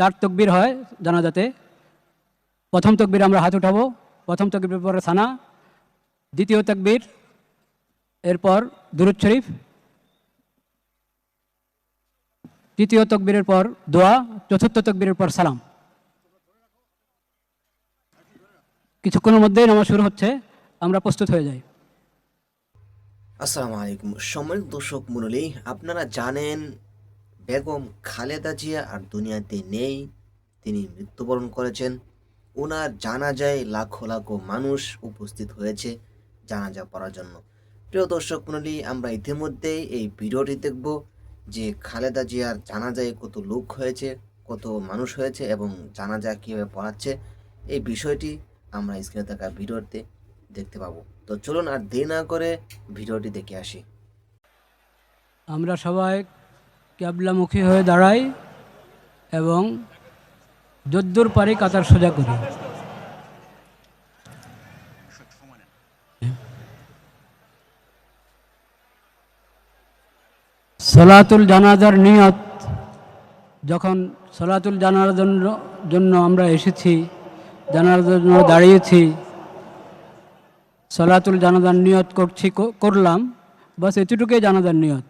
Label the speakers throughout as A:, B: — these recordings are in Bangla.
A: চার তকবির হয় জানাজাতে। প্রথম তকবির আমরা হাত উঠাবো। প্রথম তকবির পরে সানা। দ্বিতীয় তকবির, এরপর দুরুদ শরীফ। তৃতীয় তকবীরের পর দোয়া। চতুর্থ তকবীরের পর সালাম। কিছুক্ষণের মধ্যেই নামাজ শুরু হচ্ছে। আমরা প্রস্তুত হয়ে যাই।
B: আসসালামু আলাইকুম। সম্মানিত দর্শক মণ্ডলী, আপনারা জানেন বেগম খালেদা জিয়া আর দুনিয়াতে নেই। তিনি মৃত্যুবরণ করেছেন। ওনার জানাজায় লাখো লাখো মানুষ উপস্থিত হয়েছে জানাজা পড়ার জন্য। প্রিয় দর্শক মণ্ডলী, আমরা ইতিমধ্যেই এই ভিডিওটি দেখব যে খালেদা জিয়ার জানাজায় কত লোক হয়েছে, কত মানুষ হয়েছে এবং জানাজা কীভাবে পড়াচ্ছে। এই বিষয়টি আমরা স্ক্রিনে থাকা ভিডিওতে দেখতে পাবো। তো চলুন আর দেরি না করে ভিডিওটি দেখে আসি।
A: আমরা সবাই ক্যাবলামুখী হয়ে দাঁড়াই এবং যদ্দূর পারি কাতার সোজা করি। সলাতুল জানাজার নিয়ত, যখন সলাতুল জানার জন্য জন্য আমরা এসেছি জানার জন্য দাঁড়িয়েছি, সলাতুল জানাজার নিয়ত করছি, করলাম, বাস এতটুকুই জানাজার নিয়ত।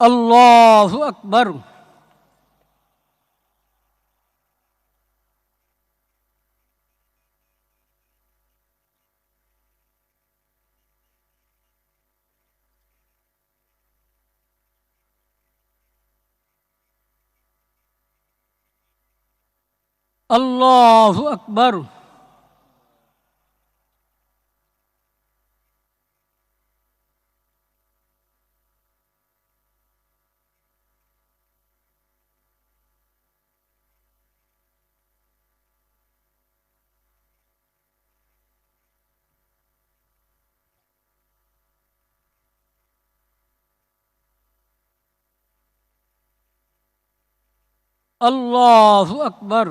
A: আল্লাহু আকবার আল্লাহু আকবার আল্লাহু আকবার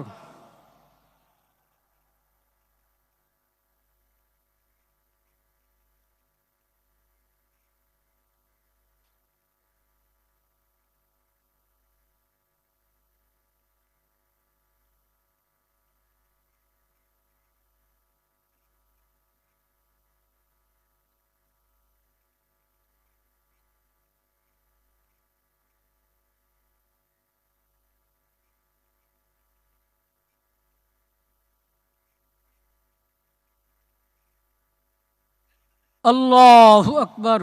A: আল্লাহু আকবার।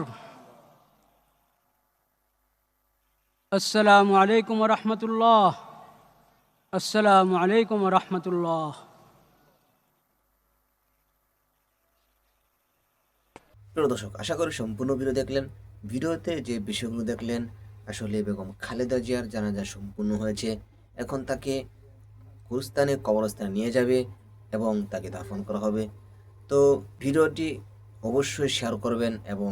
A: আসসালামু আলাইকুম রহমতুল্লাহ। আসসালামু আলাইকুম রহমতুল্লাহ।
B: প্রিয় দর্শক, আশা করি সম্পূর্ণ ভিডিও দেখলেন। ভিডিওতে যে বিষয়গুলো দেখলেন, আসলে বেগম খালেদা জিয়ার জানাজা সম্পূর্ণ হয়েছে। এখন তাকে গুরুস্থানে কবরস্থানে নিয়ে যাবে এবং তাকে দাফন করা হবে। তো ভিডিওটি অবশ্যই শেয়ার করবেন এবং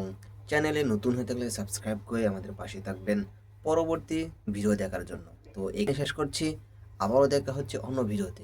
B: চ্যানেলে নতুন হয়ে থাকলে সাবস্ক্রাইব করে আমাদের পাশে থাকবেন পরবর্তী ভিডিও দেখার জন্য। তো এখানে শেষ করছি। আবারও দেখা হচ্ছে অন্য ভিডিওতে